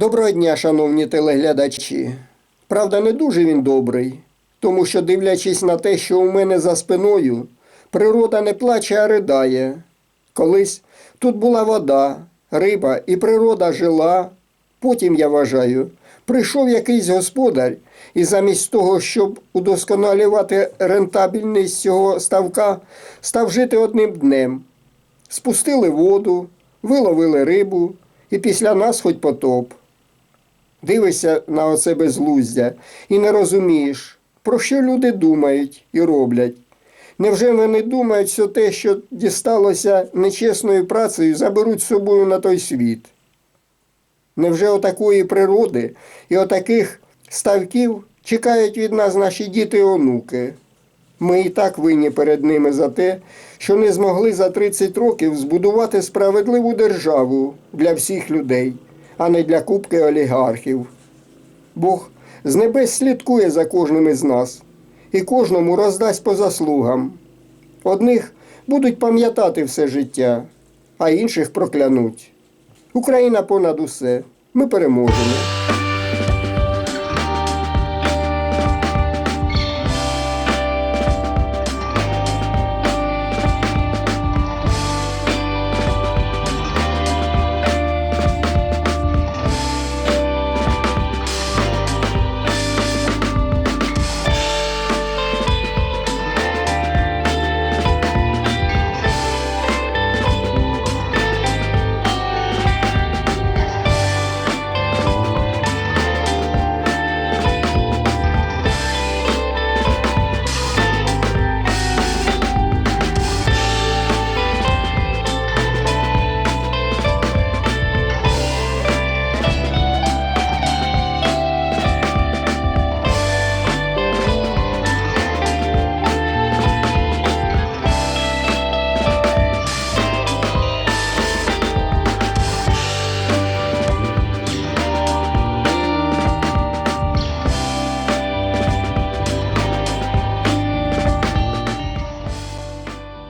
Доброго дня, шановні телеглядачі. Правда, не дуже він добрий, тому що, дивлячись на те, що у мене за спиною, природа не плаче, а ридає. Колись тут була вода, риба, і природа жила. Потім, я вважаю, прийшов якийсь господар, і замість того, щоб удосконалювати рентабельність цього ставка, став жити одним днем. Спустили воду, виловили рибу, і після нас хоч потоп. Дивишся на оце безглуздя і не розумієш, про що люди думають і роблять. Невже вони думають, що те, що дісталося нечесною працею, заберуть з собою на той світ? Невже отакої природи і отаких ставків чекають від нас наші діти і онуки? Ми і так винні перед ними за те, що не змогли за 30 років збудувати справедливу державу для всіх людей, а не для купки олігархів. Бог з небес слідкує за кожним із нас і кожному роздасть по заслугам. Одних будуть пам'ятати все життя, а інших проклянуть. Україна понад усе. Ми переможемо.